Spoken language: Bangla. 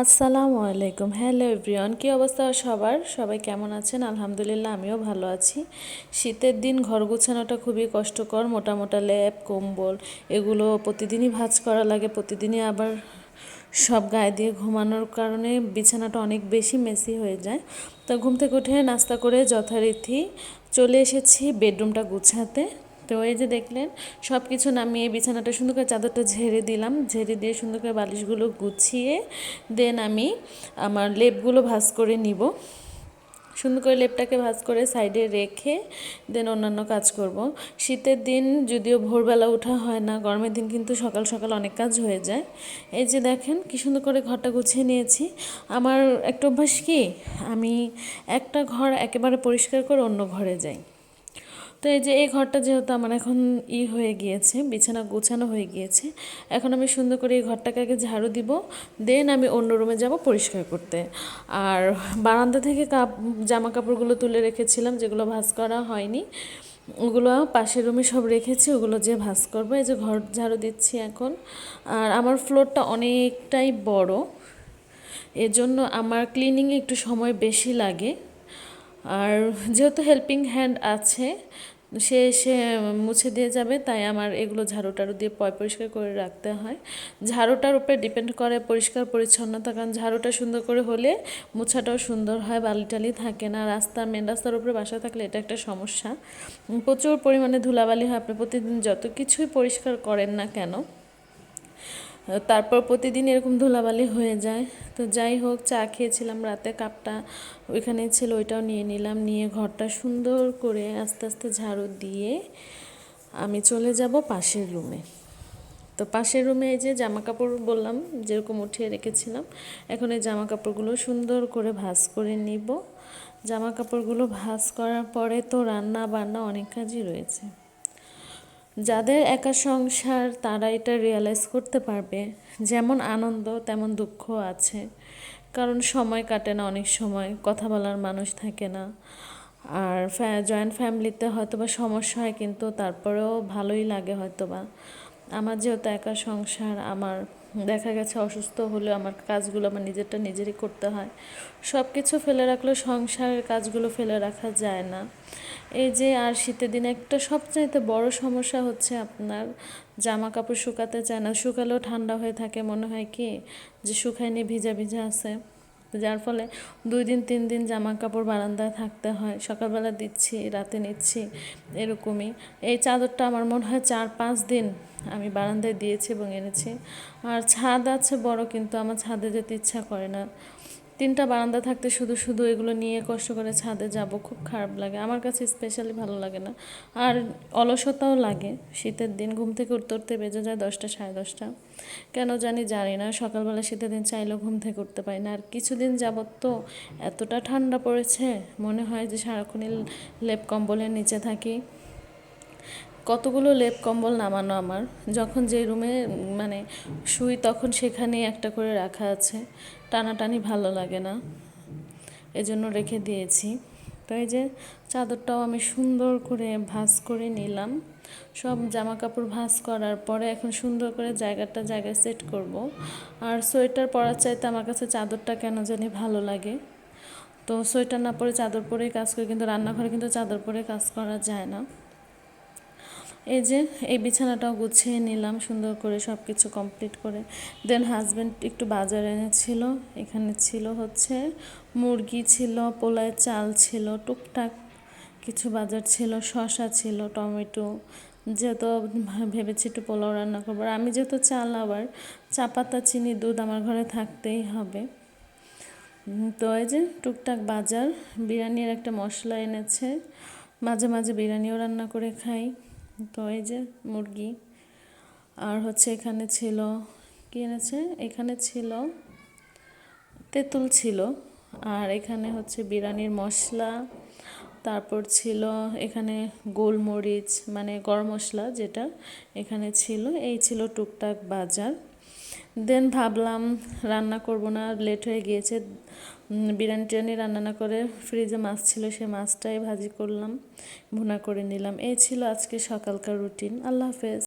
আসসালামু আলাইকুম। হ্যালো এভরিওয়ান, কী অবস্থা সবার? সবাই কেমন আছেন? আলহামদুলিল্লাহ, আমিও ভালো আছি। শীতের দিন ঘর গোছানোটা খুবই কষ্টকর, মোটা মোটা ল্যাপ কম্বল, এগুলো প্রতিদিনই ভাঁজ করা লাগে, প্রতিদিনই আবার সব গায়ে দিয়ে ঘুমানোর কারণে বিছানাটা অনেক বেশি মেসি হয়ে যায়। তো ঘুম থেকে উঠে নাস্তা করে যথারীতি চলে এসেছি বেডরুমটা গুছাতে। তো এই যে দেখলেন সব কিছু নামিয়ে বিছানাটা সুন্দর করে চাদরটা ঝেড়ে দিলাম। ঝেড়ে দিয়ে সুন্দর করে বালিশগুলো গুছিয়ে দেন আমি আমার লেপগুলো ভাজ করে নিব। সুন্দর করে লেপটাকে ভাজ করে সাইডে রেখে দেন অন্যান্য কাজ করব। শীতের দিন যদিও ভোরবেলা ওঠা হয় না, গরমের দিন কিন্তু সকাল সকাল অনেক কাজ হয়ে যায়। এই যে দেখেন, কি সুন্দর করে ঘরটা গুছিয়ে নিয়েছি। আমার একটা অভ্যাস কি, আমি একটা ঘর একেবারে পরিষ্কার করে অন্য ঘরে যাই। তো এই যে এই ঘরটা যেহেতু আমার এখন ই হয়ে গিয়েছে, বিছানা গোছানো হয়ে গিয়েছে, এখন আমি সুন্দর করে এই ঘরটাকে আগে ঝাড়ু দিব, দেন আমি অন্য রুমে যাব পরিষ্কার করতে। আর বারান্দা থেকে কাপ জামা কাপড়গুলো তুলে রেখেছিলাম, যেগুলো ভাজ করা হয়নি, ওগুলো পাশের রুমে সব রেখেছি, ওগুলো যে ভাজ করব, এই যে ঘর ঝাড়ু দিচ্ছি এখন। আর আমার ফ্লোরটা অনেকটাই বড়, এজন্য আমার ক্লিনিংয়ে একটু সময় বেশি লাগে। আর যেহেতু হেল্পিং হ্যান্ড আছে সে এসে মুছে দিয়ে যাবে, তাই আমার এগুলো ঝাড়ু টাড়ু দিয়ে পয় পরিষ্কার করে রাখতে হয়। ঝাড়ুটার উপরে ডিপেন্ড করে পরিষ্কার পরিচ্ছন্নতা, কারণ ঝাড়ুটা সুন্দর করে হলে মুছাটাও সুন্দর হয় বালি টালি থাকে না। রাস্তা মেন রাস্তার উপরে বাসা থাকলে এটা একটা সমস্যা। প্রচুর পরিমাণে ধুলাবালি হয়, আপনি প্রতিদিন যত কিছুই পরিষ্কার করেন না কেন তারপর প্রতিদিন এরকম ধুলাবালি হয়ে যায়। তো যাই হোক, চা খেয়েছিলাম রাতে, কাপটা ওইখানে ছিল, ওইটাও নিয়ে নিলাম। নিয়ে ঘরটা সুন্দর করে আস্তে আস্তে ঝাড়ু দিয়ে আমি চলে যাব পাশের রুমে। তো পাশের রুমে এই যে জামা কাপড় বললাম, যেরকম উঠিয়ে রেখেছিলাম, এখন এই জামা কাপড়গুলো সুন্দর করে ভাজ করে নিব। জামা কাপড়গুলো ভাজ করার পরে তো রান্না বান্না অনেক কাজই রয়েছে। যাদের একা সংসার, তারা এটা রিয়েলাইজ করতে পারবে। যেমন আনন্দ, তেমন দুঃখ আছে। কারণ সময় কাটে না অনেক সময়, কথা বলার মানুষ থাকে না। আর জয়েন্ট ফ্যামিলিতে হয়তো বা সমস্যা হয়, কিন্তু তারপরেও ভালোই লাগে হয়তো বা আমার যেহেতু একা সংসার, আমার দেখা গেছে অসুস্থ হলেও আমার কাজগুলো আমার নিজেরটা নিজেরই করতে হয়। সব কিছু ফেলে রাখলে সংসারের কাজগুলো ফেলে রাখা যায় না। এই যে আর শীতের দিনে একটা সবচাইতে বড় সমস্যা হচ্ছে আপনার জামা কাপড় শুকাতে চায় না, শুকালেও ঠান্ডা হয়ে থাকে, মনে হয় কি? যে শুকায়নি, ভিজা ভিজা আছে। যার ফলে দুই দিন, তিন দিন জামা কাপড় বারান্দায় থাকতে হয়। সকালবেলা দিচ্ছি, রাতে নিচ্ছি, এরকমই। এই চাদরটা আমার মনে হয় চার, পাঁচ দিন আমি বারান্দায় দিয়েছি এবং এনেছি। আর ছাদ আছে বড়, কিন্তু আমার ছাদে যেতে ইচ্ছা করে না। তিনটা বারান্দা থাকতে শুধু শুধু এগুলো নিয়ে কষ্ট করে ছাদে যাব, খুব খারাপ লাগে। আমার কাছে স্পেশালি ভালো লাগে না। আর অলসতাও লাগে। শীতের দিন ঘুম থেকে উঠতে উঠতে বেজে যায় দশটা, সাড়ে দশটা। কেন জানি জানি না, সকালবেলা শীতের দিন চাইলেও ঘুম থেকে উঠতে পারি না। আর কিছুদিন যাবৎ তো এতটা ঠান্ডা পড়েছে, মনে হয় যে সারাক্ষণই লেপ কম্বলের নিচে থাকি। কতগুলো লেপ কম্বল নামানো আমার। যখন যে রুমে মানে শুই তখন সেখানেই একটা করে রাখা আছে। টানাটানি ভালো লাগে না। এজন্য রেখে দিয়েছি। তো এই যে চাদরটাও আমি সুন্দর করে ভাজ করে নিলাম। সব জামা কাপড় ভাজ করার পরে এখন সুন্দর করে জায়গাটা জায়গায় সেট করব। আর সোয়েটার পরার চাইতে আমার কাছে চাদরটা কেন জানি ভালো লাগে। তো সোয়েটার না পরে চাদর পরেই কাজ করি, কিন্তু রান্নাঘরে কিন্তু চাদর পরে কাজ করা যায় না। এই যে, এই বিছানাটাও গুছিয়ে নিলাম সুন্দর করে সব কিছু কমপ্লিট করে। দেন হাজব্যান্ড একটু বাজারে এনেছিল এখানে ছিল হচ্ছে মুরগি ছিল, পোলায় চাল ছিল, টুকটাক কিছু বাজার ছিল শশা ছিল, টমেটো, যেহেতু ভেবেছি একটু পোলাও রান্না করব। আমি যেহেতু চাল আবার, চা পাতা, চিনি, দুধ আমার ঘরে থাকতেই হবে। তো এই যে টুকটাক বাজার, বিরিয়ানির একটা মশলা এনেছে, মাঝে মাঝে বিরিয়ানিও রান্না করে খাই। তো এই যে মুরগি। আর হচ্ছে এখানে ছিল, কি এনেছে? এখানে ছিল তেঁতুল ছিল। আর এখানে হচ্ছে বিরিয়ানির মশলা। তারপর ছিল এখানে গোলমরিচ মানে গরম মশলা যেটা এখানে ছিল, এই ছিল টুকটাক বাজার। দেন ভাবলাম রান্না করব না লেট হয়ে গিয়েছে। বিরিয়ানি টিরানি রান্না না করে ফ্রিজে মাছ ছিল, সে মাছটাই ভাজি করলাম, ভুনা করে নিলাম। এই ছিল আজকে সকালকার রুটিন আল্লাহ হাফেজ।